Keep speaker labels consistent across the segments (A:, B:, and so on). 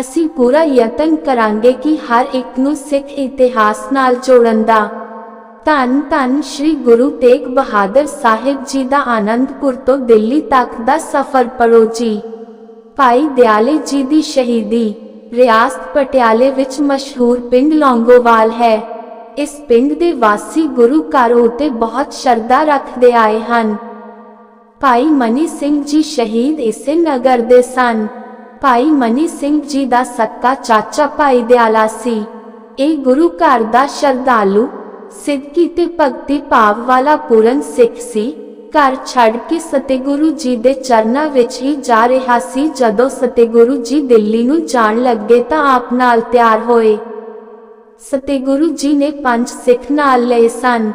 A: ਅਸੀਂ ਪੂਰਾ ਯਤਨ ਕਰਾਂਗੇ ਕਿ ਹਰ ਇੱਕ ਨੂੰ ਸਿੱਖ ਇਤਿਹਾਸ ਨਾਲ ਜੋੜਨ ਦਾ। ਧੰਨ ਧੰਨ ਸ੍ਰੀ ਗੁਰੂ ਤੇਗ ਬਹਾਦਰ ਸਾਹਿਬ ਜੀ ਦਾ ਆਨੰਦਪੁਰ ਤੋਂ ਦਿੱਲੀ ਤੱਕ ਦਾ ਸਫ਼ਰ ਪੜੋ ਜੀ। ਭਾਈ ਦਿਆਲੇ ਜੀ ਦੀ ਸ਼ਹੀਦੀ ਰਿਆਸਤ ਪਟਿਆਲੇ ਵਿੱਚ ਮਸ਼ਹੂਰ ਪਿੰਡ ਲੌਂਗੋਵਾਲ ਹੈ। ਇਸ ਪਿੰਡ ਦੇ ਵਾਸੀ ਗੁਰੂ ਘਰ ਉਤੇ ਬਹੁਤ ਸ਼ਰਧਾ ਰੱਖਦੇ ਆਏ ਹਨ। ਭਾਈ ਮਨੀ ਸਿੰਘ ਜੀ ਸ਼ਹੀਦ ਇਸੇ ਨਗਰ ਦੇ ਸਨ। ਭਾਈ ਮਨੀ ਸਿੰਘ ਜੀ ਦਾ ਸੱਕਾ ਚਾਚਾ ਭਾਈ ਦਿਆਲਾ ਸੀ। ਇਹ ਗੁਰੂ ਘਰ ਦਾ ਸ਼ਰਧਾਲੂ, ਸਿੱਧਕੀ ਤੇ ਭਗਤੀ ਭਾਵ ਵਾਲਾ ਪੂਰਨ ਸਿੱਖ ਸੀ। ਘਰ ਛੱਡ ਕੇ ਸਤਿਗੁਰੂ ਜੀ ਦੇ ਚਰਨਾਂ ਵਿੱਚ ਹੀ ਜਾ ਰਿਹਾ ਸੀ। ਜਦੋਂ ਸਤਿਗੁਰੂ ਜੀ ਦਿੱਲੀ ਨੂੰ ਜਾਣ ਲੱਗੇ ਤਾਂ ਆਪ ਨਾਲ ਤਿਆਰ ਹੋਏ। ਸਤਿਗੁਰੂ ਜੀ ਨੇ ਪੰਜ ਸਿੱਖ ਨਾਲ ਲਏ ਸਨ।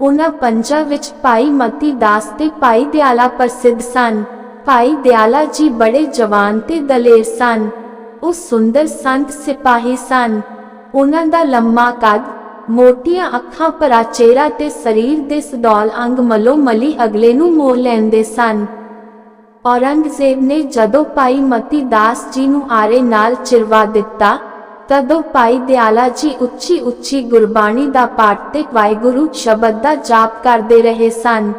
A: ਉਹਨਾਂ ਪੰਜਾਂ ਵਿੱਚ ਭਾਈ ਮਤੀ ਦਾਸ ਤੇ ਭਾਈ ਦਿਆਲਾ ਪ੍ਰਸਿੱਧ ਸਨ। ਭਾਈ ਦਿਆਲਾ ਜੀ ਬੜੇ ਜਵਾਨ ਤੇ ਦਲੇਰ ਸਨ। ਉਹ ਸੁੰਦਰ ਸੰਤ ਸਿਪਾਹੀ ਸਨ। ਉਹਨਾਂ ਦਾ ਲੰਮਾ ਕੱਦ, ਮੋਟੀਆਂ ਅੱਖਾਂ ਭਰਾ ਚਿਹਰਾ ਤੇ ਸਰੀਰ ਦੇ ਸਦੌਲ ਅੰਗ ਮਲੋ ਮਲੀ ਅਗਲੇ ਨੂੰ ਮੋਹ ਲੈਂਦੇ ਸਨ। ਔਰੰਗਜ਼ੇਬ ਨੇ ਜਦੋਂ ਭਾਈ ਮਤੀ ਦਾਸ ਜੀ ਨੂੰ ਆਰੇ ਨਾਲ ਚਿਰਵਾ ਦਿੱਤਾ, ਤਦੋਂ ਭਾਈ ਦਿਆਲਾ ਜੀ ਉੱਚੀ ਉੱਚੀ ਗੁਰਬਾਣੀ ਦਾ ਪਾਠ ਤੇ ਵਾਹਿਗੁਰੂ ਸ਼ਬਦ ਦਾ ਜਾਪ ਕਰਦੇ ਰਹੇ ਸਨ।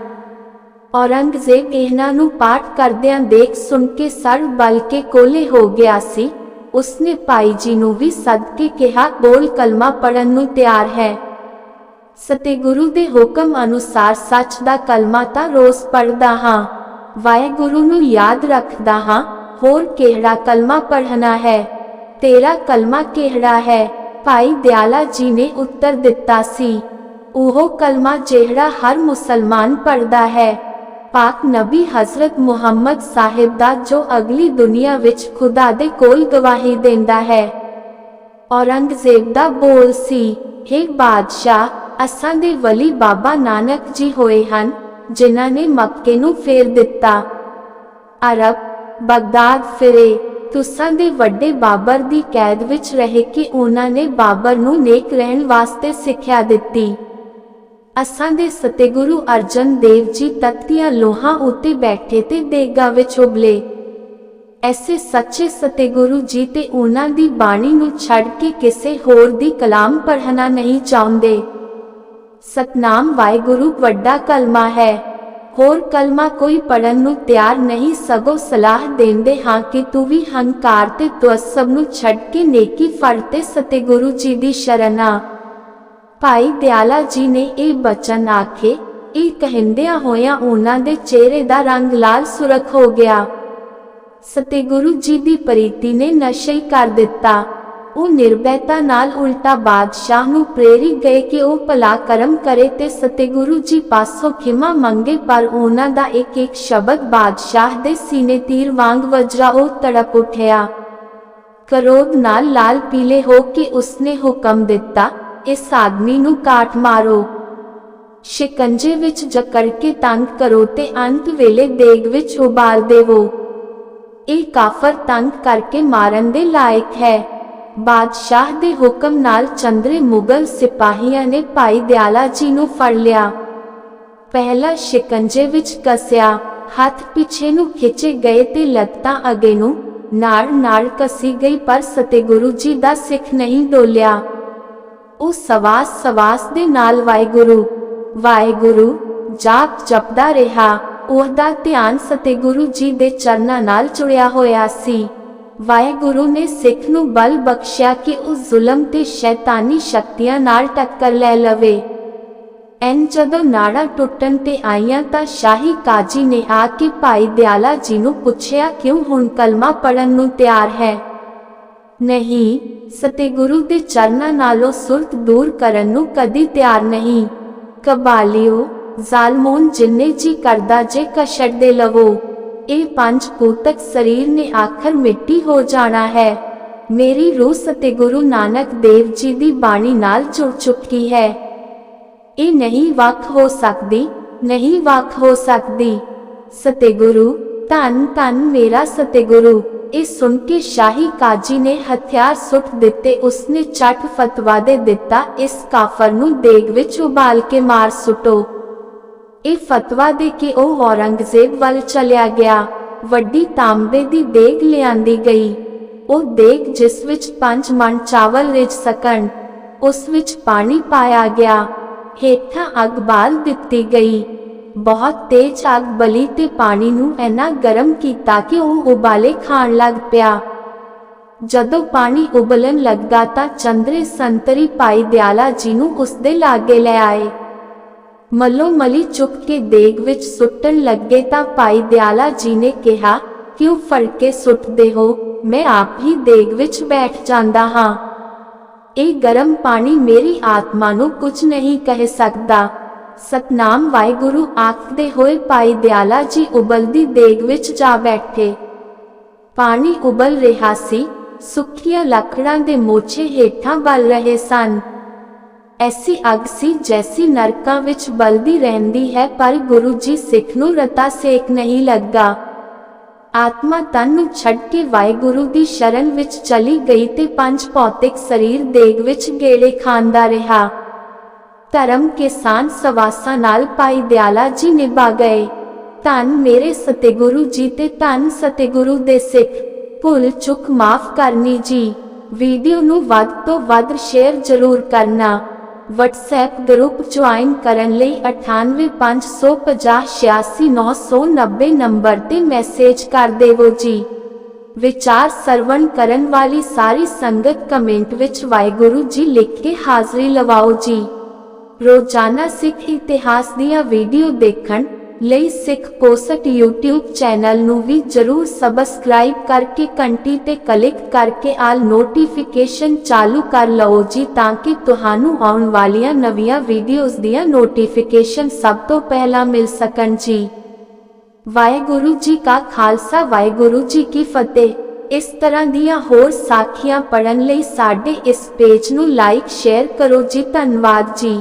A: ਔਰੰਗਜ਼ੇਬ ਇਹਨਾਂ ਨੂੰ ਪਾਠ ਕਰਦਿਆਂ ਦੇਖ ਸੁਣ ਕੇ ਸਰ ਬਲ ਕੇ ਕੋਲੇ ਹੋ ਗਿਆ ਸੀ। ਉਸਨੇ ਭਾਈ ਜੀ ਨੂੰ ਵੀ ਸੱਦ ਕੇ ਕਿਹਾ ਬੋਲ ਕਲਮਾ ਪੜਨ ਨੂੰ ਤਿਆਰ ਹੈ। ਸਤਿਗੁਰੂ ਦੇ ਹੁਕਮ ਅਨੁਸਾਰ ਸੱਚ ਦਾ ਕਲਮਾ ਤਾਂ ਰੋਜ਼ ਪੜਦਾ ਹਾਂ। ਵਾਹਿਗੁਰੂ ਨੂੰ ਯਾਦ ਰੱਖਦਾ ਹਾਂ, ਹੋਰ ਕਿਹੜਾ ਕਲਮਾ ਪੜ੍ਹਨਾ ਹੈ? ਤੇਰਾ ਕਲਮਾ ਕਿਹੜਾ ਹੈ? ਭਾਈ ਦਿਆਲਾ ਜੀ ਨੇ ਉੱਤਰ ਦਿੱਤਾ ਸੀ। ਉਹ ਕਲਮਾ ਜਿਹੜਾ ਹਰ ਮੁਸਲਮਾਨ ਪੜਦਾ ਹੈ। ਪਾਕ ਨਬੀ ਹਜ਼ਰਤ ਮੁਹੰਮਦ ਸਾਹਿਬ ਦਾ ਜੋ ਅਗਲੀ ਦੁਨੀਆ ਵਿੱਚ ਖੁਦਾ ਦੇ ਕੋਲ ਗਵਾਹੀ ਦਿੰਦਾ ਹੈ। ਔਰੰਗਜ਼ੇਬ ਦਾ ਬੋਲ ਸੀ हे ਬਾਦਸ਼ਾਹ, ਅਸਾਂ ਦੇ ਵਲੀ ਬਾਬਾ ਨਾਨਕ ਜੀ ਹੋਏ ਹਨ, ਜਿਨ੍ਹਾਂ ਨੇ ਮੱਕੇ ਨੂੰ ਫੇਰ ਦਿੱਤਾ। ਅਰਬ, ਬਗਦਾਦ ਫਿਰੇ, ਤੁਸਾਂ ਦੇ ਵੱਡੇ ਬਾਬਰ ਦੀ ਕੈਦ ਵਿੱਚ ਰਹਿ ਕੇ ਉਹਨਾਂ ਨੇ ਬਾਬਰ ਨੂੰ ਨੇਕ ਰਹਿਣ ਵਾਸਤੇ ਸਿੱਖਿਆ ਦਿੱਤੀ। ਅਸਾਂ ਦੇ ਸਤਿਗੁਰੂ ਅਰਜਨ ਦੇਵ ਜੀ ਤਖਤੀਆਂ ਲੋਹਾਂ ਉੱਤੇ ਬੈਠੇ ਤੇ ਦੇਗਾ ਵਿੱਚ ਉਬਲੇ। ਐਸੇ ਸੱਚੇ ਸਤਿਗੁਰੂ ਜੀ ਤੇ ਉਹਨਾਂ ਦੀ ਬਾਣੀ ਨੂੰ ਛੱਡ ਕੇ ਕਿਸੇ ਹੋਰ ਦੀ ਕਲਾਮ ਪੜ੍ਹਨਾ ਨਹੀਂ ਚਾਹੁੰਦੇ। ਸਤਨਾਮ ਵਾਹਿਗੁਰੂ, ਵੱਡਾ ਕਲਮਾ ਹੈ। ਹੋਰ ਕਲਮਾ ਕੋਈ ਪੜਨ ਨੂੰ ਤਿਆਰ ਨਹੀਂ, ਸਗੋਂ ਸਲਾਹ ਦਿੰਦੇ ਹਾਂ ਕਿ ਤੂੰ ਵੀ ਹੰਕਾਰ ਤੇ ਤਵਸਬ ਨੂੰ ਛੱਡ ਕੇ ਨੇਕੀ ਫੜ ਤੇ ਸਤਿਗੁਰੂ ਜੀ ਦੀ ਸ਼ਰਨ। ਆ ਭਾਈ ਦਿਆਲਾ ਜੀ ਨੇ ਇਹ ਬਚਨ ਆਖੇ, ਇਹ ਕਹਿੰਦਿਆਂ ਹੋਇਆਂ ਉਹਨਾਂ ਦੇ ਚਿਹਰੇ ਦਾ ਰੰਗ ਲਾਲ ਸੁਰਖ ਹੋ ਗਿਆ। ਸਤਿਗੁਰੂ ਜੀ ਦੀ ਪ੍ਰੀਤੀ ਨੇ ਨਸ਼ੇ ਕਰ ਦਿੱਤਾ। ਉਹ ਨਿਰਭੈਤਾ ਨਾਲ ਉਲਟਾ ਬਾਦਸ਼ਾਹ ਨੂੰ ਪ੍ਰੇਰੀ ਗਏ ਕਿ ਉਹ ਭਲਾ ਕਰਮ ਕਰੇ ਤੇ ਸਤਿਗੁਰੂ ਜੀ ਪਾਸੋਂ ਖਿਮਾ ਮੰਗੇ, ਪਰ ਉਹਨਾਂ ਦਾ ਇੱਕ ਇੱਕ ਸ਼ਬਦ ਬਾਦਸ਼ਾਹ ਦੇ ਸੀਨੇ ਤੀਰ ਵਾਂਗ ਵਜਰਾ ਉਹ ਤੜਪ ਉੱਠਿਆ। ਕਰੋਧ ਨਾਲ ਲਾਲ ਪੀਲੇ ਹੋ ਕੇ ਉਸਨੇ ਹੁਕਮ ਦਿੱਤਾ ਇਸ ਆਦਮੀ ਨੂੰ ਕਾਟ ਮਾਰੋ। ਸ਼ਿਕੰਜੇ ਵਿੱਚ ਜਕੜ ਕੇ ਤੰਗ ਕਰੋ ਤੇ ਅੰਤ ਵੇਲੇ ਦੇਗ ਵਿੱਚ ਉਬਾਲ ਦੇਵੋ। ਇਹ ਕਾਫਰ ਤੰਗ ਕਰਕੇ ਮਾਰਨ ਦੇ ਲਾਇਕ ਹੈ। ਬਾਦਸ਼ਾਹ ਦੇ ਹੁਕਮ ਨਾਲ ਚੰਦਰੇ ਮੁਗਲ ਸਿਪਾਹੀਆਂ ਨੇ ਭਾਈ ਦਿਆਲਾ ਜੀ ਨੂੰ ਫੜ ਲਿਆ। ਪਹਿਲਾ ਸ਼ਿਕੰਜੇ ਵਿੱਚ ਕਸਿਆ, ਹੱਥ ਪਿੱਛੇ ਨੂੰ ਖਿੱਚੇ ਗਏ ਤੇ ਲੱਤਾਂ ਅੱਗੇ ਨੂੰ ਨਾੜ ਨਾੜ ਕਸੀ ਗਈ ਪਰ ਸਤਿਗੁਰੂ ਜੀ ਦਾ ਸਿੱਖ ਨਹੀਂ ਡੋਲਿਆ। ਉਹ ਸਵਾਸ ਸਵਾਸ ਦੇ ਨਾਲ ਵਾਹਿਗੁਰੂ। ਵਾਹਿਗੁਰੂ, ਜਾਪ ਜਪਦਾ ਰਿਹਾ। ਉਹਦਾ ਧਿਆਨ ਸਤਿਗੁਰੂ ਜੀ ਦੇ ਚਰਨਾਂ ਨਾਲ ਜੁੜਿਆ ਹੋਇਆ ਸੀ। ਵਾਹਿਗੁਰੂ ਨੇ ਸਿੱਖ ਨੂੰ ਬਲ ਬਖਸ਼ਿਆ ਕਿ ਉਹ ਜ਼ੁਲਮ ਤੇ ਸ਼ੈਤਾਨੀ ਸ਼ਕਤੀਆਂ ਨਾਲ ਟੱਕਰ ਲੈ ਲਵੇ। ਐਨ ਜਦੋਂ ਨਾੜਾ ਟੁੱਟਣ ਤੇ ਆਈਆਂ ਤਾਂ ਸ਼ਾਹੀ ਕਾਜੀ ਨੇ ਆ ਕੇ ਭਾਈ ਦਿਆਲਾ ਜੀ ਨੂੰ ਪੁੱਛਿਆ, ਕਿਉਂ ਹੁਣ ਕਲਮਾ ਪੜਨ ਨੂੰ ਤਿਆਰ ਹੈ? ਨਹੀਂ, ਸਤਿਗੁਰੂ ਦੇ ਚਰਨਾਂ ਨਾਲੋਂ ਸੁਰਤ ਦੂਰ ਕਰਨ ਨੂੰ ਕਦੀ ਤਿਆਰ ਨਹੀਂ। ਕਬਾਲਿਓ, ਜ਼ਾਲਮੋਨ ਜਿੰਨੇ ਜੀ ਕਰਦਾ ਜੇ ਕਸ਼ੜ ਦੇ ਲਵੋ। ਇਹ ਪੰਜ ਭੂਤਕ ਸਰੀਰ ਨੇ ਆਖਰ ਮਿੱਟੀ ਹੋ ਜਾਣਾ ਹੈ। ਮੇਰੀ ਰੂਹ ਸਤਿਗੁਰੂ ਨਾਨਕ ਦੇਵ ਜੀ ਦੀ ਬਾਣੀ ਨਾਲ ਜੁੜ ਚੁੱਕੀ ਹੈ। ਇਹ ਨਹੀਂ ਵੱਖ ਹੋ ਸਕਦੀ, ਨਹੀਂ ਵੱਖ ਹੋ ਸਕਦੀ। ਸਤਿਗੁਰੂ, ਧੰਨ ਧੰਨ ਮੇਰਾ ਸਤਿਗੁਰੂ। ਇਹ ਸੁਣ ਕੇ ਸ਼ਾਹੀ ਕਾਜੀ ਨੇ ਹਥਿਆਰ ਸੁੱਟ ਦਿੱਤੇ। ਉਸਨੇ ਚੱਟ ਫਤਵਾ ਦੇ ਦਿੱਤਾ। ਇਸ ਕਾਫਰ ਨੂੰ ਦੇਗ ਵਿੱਚ ਉਬਾਲ ਕੇ ਮਾਰ ਸੁੱਟੋ। ਇਹ ਫਤਵਾ ਦੇ ਕੇ ਉਹ ਔਰੰਗਜ਼ੇਬ ਵੱਲ ਚਲਿਆ ਗਿਆ। ਵੱਡੀ ਤਾਂਬੇ ਦੀ ਦੇਗ ਲਿਆਂਦੀ ਗਈ। ਉਹ ਦੇਗ ਜਿਸ ਵਿੱਚ ਪੰਜ ਮਣ ਚਾਵਲ ਰਿਝ ਸਕਣ, ਉਸ ਵਿੱਚ ਪਾਣੀ ਪਾਇਆ ਗਿਆ। ਹੇਠਾਂ ਅੱਗ ਬਾਲ ਦਿੱਤੀ ਗਈ। ਬਹੁਤ ਤੇਜ਼ ਅੱਗ ਬਲੀ ਤੇ ਪਾਣੀ ਨੂੰ ਇੰਨਾ ਗਰਮ ਕੀਤਾ ਕਿ ਉਹ ਉਬਾਲੇ ਖਾਣ ਲੱਗ ਪਿਆ। ਜਦੋਂ ਪਾਣੀ ਉਬਲਣ ਲੱਗਾ ਤਾਂ ਚੰਦਰੇ ਸੰਤਰੀ ਭਾਈ ਦਿਆਲਾ ਜੀ ਨੂੰ ਉਸ ਲਾਗੇ ਲੈ ਆਏ। ਮੱਲੋ ਮਲੀ ਚੁੱਕ ਕੇ ਦੇਗ ਵਿੱਚ ਸੁੱਟਣ ਲੱਗੇ ਤਾਂ ਭਾਈ ਦਿਆਲਾ ਜੀ ਨੇ ਕਿਹਾ, ਕਿਉਂ ਫੜ ਕੇ ਸੁੱਟਦੇ ਹੋ? ਮੈਂ ਆਪ ਹੀ ਦੇਗ ਵਿੱਚ ਬੈਠ ਜਾਂਦਾ ਹਾਂ। ਇਹ ਗਰਮ ਪਾਣੀ ਮੇਰੀ ਆਤਮਾ ਨੂੰ ਕੁਝ ਨਹੀਂ ਕਹਿ ਸਕਦਾ। ਸਤਨਾਮ ਵਾਹਿਗੁਰੂ ਆਖਦੇ ਹੋਏ ਭਾਈ ਦਿਆਲਾ ਜੀ ਉਬਲਦੀ ਦੇਗ ਵਿੱਚ ਜਾ ਬੈਠੇ। ਪਾਣੀ ਉਬਲ ਰਿਹਾ ਸੀ, ਸੁੱਕੀਆਂ ਲੱਕੜਾਂ ਦੇ ਮੋਚੇ ਹੇਠਾਂ ਬਲ ਰਹੇ ਸਨ। ਐਸੀ ਅੱਗ ਸੀ ਜੈਸੀ ਨਰਕਾਂ ਵਿੱਚ ਬਲਦੀ ਰਹਿੰਦੀ ਹੈ, ਪਰ ਗੁਰੂ ਜੀ ਸਿੱਖ ਨੂੰ ਰਤਾ ਸੇਕ ਨਹੀਂ ਲੱਗਾ। ਆਤਮਾ ਤਨ ਨੂੰ ਛੱਡ ਕੇ ਵਾਹਿਗੁਰੂ ਦੀ ਸ਼ਰਨ ਵਿੱਚ ਚਲੀ ਗਈ ਤੇ ਪੰਜ ਭੌਤਿਕ ਸਰੀਰ ਦੇਗ ਵਿੱਚ ਗੇੜੇ ਖਾਂਦਾ ਰਿਹਾ। ਧਰਮ ਕੇ ਸਾਨ ਸਵਾਸਾ ਨਾਲ ਪਾਈ ਦਿਆਲਾ ਜੀ ਨਿਭਾ ਗਏ। ਧੰਨ ਮੇਰੇ ਸਤਿਗੁਰੂ ਜੀ ਤੇ ਧੰਨ ਸਤਿਗੁਰੂ ਦੇ ਸਿੱਖ, ਭੁੱਲ ਚੁੱਕ ਮਾਫ ਕਰਨੀ ਜੀ। ਵੀਡੀਓ ਨੂੰ ਵੱਧ ਤੋਂ ਵੱਧ ਸ਼ੇਅਰ ਜ਼ਰੂਰ ਕਰਨਾ। WhatsApp ਗਰੁੱਪ ਜੁਆਇਨ ਕਰਨ ਲਈ 9855086990 ਨੰਬਰ ਤੇ ਮੈਸੇਜ ਕਰ ਦੇਵੋ ਜੀ। ਵਿਚਾਰ ਸਰਵਣ ਕਰਨ ਵਾਲੀ ਸਾਰੀ ਸੰਗਤ ਕਮੈਂਟ ਵਿੱਚ ਵਾਹਿਗੁਰੂ ਜੀ ਲਿਖ ਕੇ ਹਾਜ਼ਰੀ ਲਵਾਓ ਜੀ। ਰੋਜ਼ਾਨਾ ਸਿੱਖ ਇਤਿਹਾਸ ਦੀਆਂ ਵੀਡੀਓ ਦੇਖਣ ਲਈ ਸਿੱਖ ਕੋਸਟ YouTube ਚੈਨਲ ਨੂੰ ਵੀ ਜਰੂਰ ਸਬਸਕ੍ਰਾਈਬ ਕਰਕੇ ਘੰਟੀ ਤੇ ਕਲਿੱਕ ਕਰਕੇ ਆਲ ਨੋਟੀਫਿਕੇਸ਼ਨ ਚਾਲੂ ਕਰ ਲਓ ਜੀ ਤਾਂ ਕਿ ਤੁਹਾਨੂੰ ਆਉਣ ਵਾਲੀਆਂ ਨਵੀਆਂ ਵੀਡੀਓਜ਼ ਦੀਆਂ ਨੋਟੀਫਿਕੇਸ਼ਨ ਸਭ ਤੋਂ ਪਹਿਲਾਂ ਮਿਲ ਸਕਣ ਜੀ। ਵਾਹਿਗੁਰੂ ਜੀ ਕਾ ਖਾਲਸਾ, ਵਾਹਿਗੁਰੂ ਜੀ ਕੀ ਫਤਿਹ। ਇਸ ਤਰ੍ਹਾਂ ਦੀਆਂ ਹੋਰ ਸਾਖੀਆਂ ਪੜਨ ਲਈ ਸਾਡੇ ਇਸ ਪੇਜ ਨੂੰ ਲਾਈਕ ਸ਼ੇਅਰ ਕਰੋ ਜੀ, ਧੰਨਵਾਦ ਜੀ।